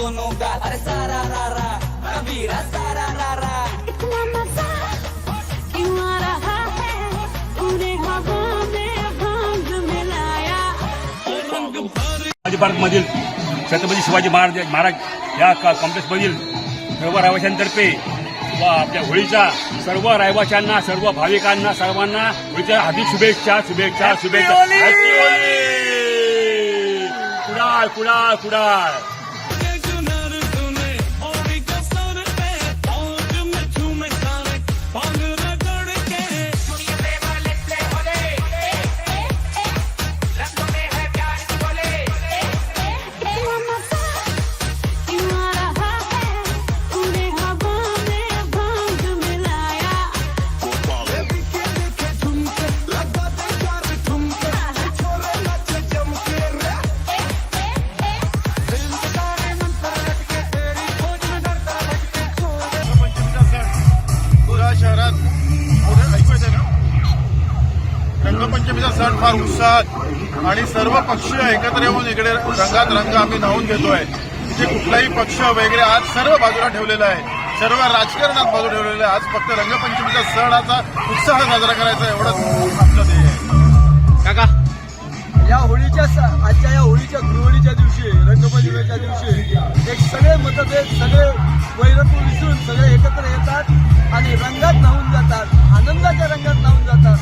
दोनों गाल अरे सारा रा रा. कबीरा सारा रा रा. इतना मजा क्यों आ रहा है? पूरे हवा में भांग मिलाया। शिवाजी पार्कमधील छत्रपती शिवाजी महाराज महाराज या क- कॉम्प्लेक्समधील सर्व रहिवाशांतर्फे व आपल्या होळीच्या सर्व रहिवाशांना सर्व भाविकांना सर्वांना होळीच्या हार्दिक शुभेच्छा शुभेच्छा शुभेच्छा. Happy! कुडाळ कुडाळ कुडाळ. रंगपंचमीचा सण फार उत्साहात आणि सर्व पक्ष एकत्र येऊन इकडे रंगात रंग आम्ही न्हावून घेतोय. इथे कुठलाही पक्ष वगैरे आज सर्व बाजूला ठेवलेला आहे. सर्व राजकारणात बाजू ठेवलेलं आहे आज फक्त रंगपंचमीचा सणाचा उत्साह साजरा करायचा एवढंच आपलं ध्येय आहे. या होळीच्या स- आजच्या या होळीच्या गुरुवळीच्या दिवशी रंगपंचमीच्या दिवशी एक सगळे मतभेद सगळे वैरत्व विसरून सगळे एकत्र येतात आणि रंगात न्हावून जातात. आनंदाच्या रंगात न्हावून जातात.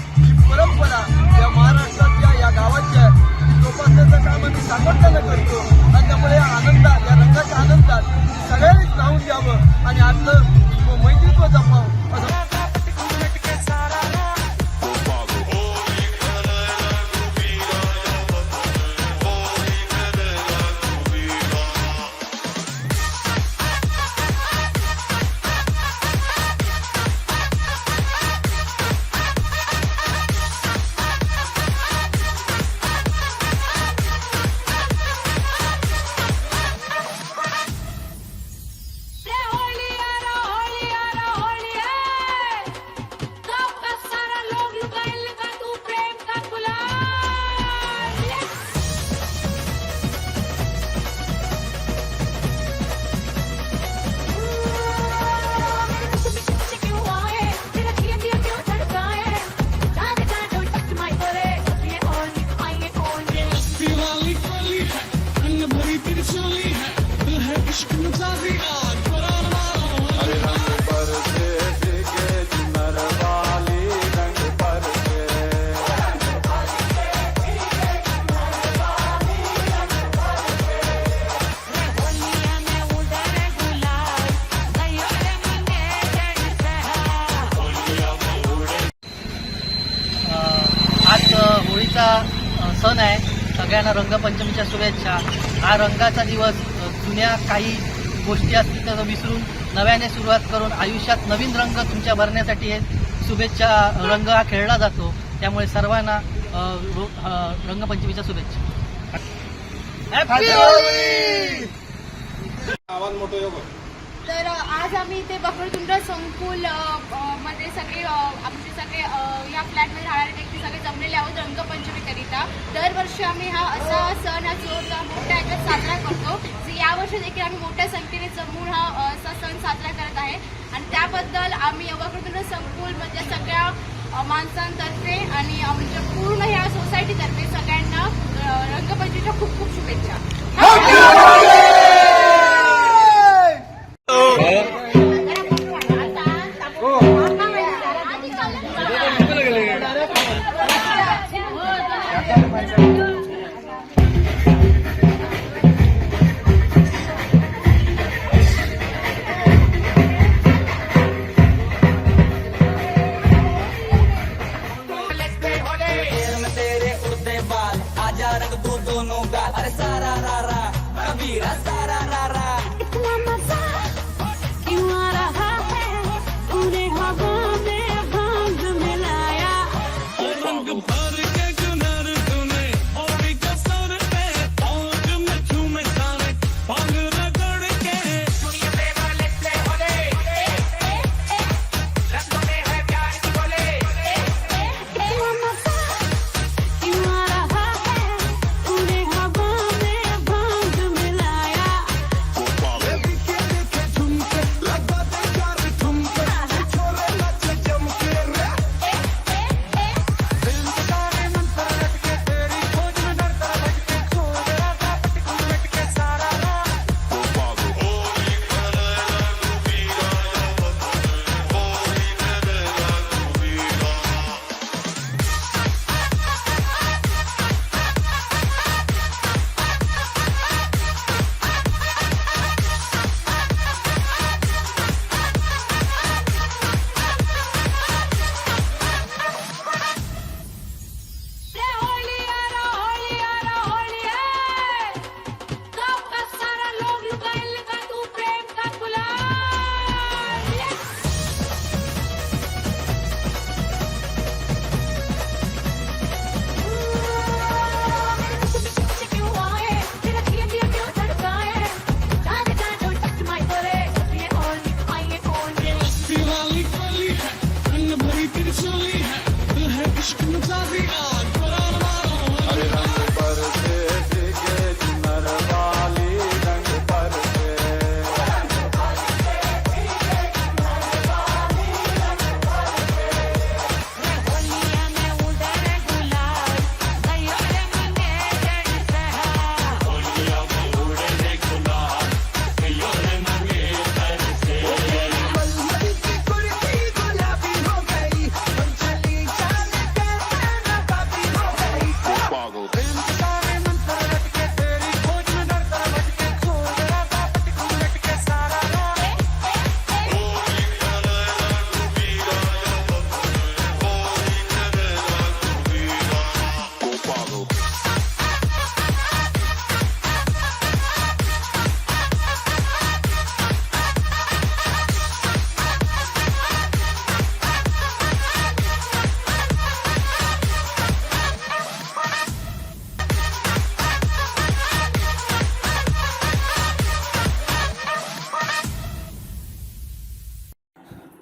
अ, सण आहे. सगळ्यांना रंगपंचमीच्या शुभेच्छा. हा रंगाचा दिवस जुन्या काही गोष्टी असतील त्या विसरून नव्याने सुरुवात करून आयुष्यात नवीन रंग तुमच्या भरण्यासाठी हे शुभेच्छा रंग हा खेळला जातो. त्यामुळे सर्वांना रंगपंचमीच्या शुभेच्छा. होळी! तर आज आम्ही इथे बकरतुंड संकुलमध्ये सगळे सगळे या फ्लॅटमध्ये राहणारे व्यक्ती सगळे जमलेले आहोत रंगपंचमीकरिता दरवर्षी आम्ही हा असा सण हा जोरदार मोठ्या ह्याच्यात साजरा करतो यावर्षी देखील आम्ही मोठ्या संख्येने जमून हा असा सण साजरा करत आहे. आणि त्याबद्दल आम्ही बकरतुंड संकुल म्हणजे सगळ्या माणसांतर्फे आणि म्हणजे पूर्ण ह्या सोसायटीतर्फे सगळ्यांना रंगपंचमीच्या खूप खूप शुभेच्छा.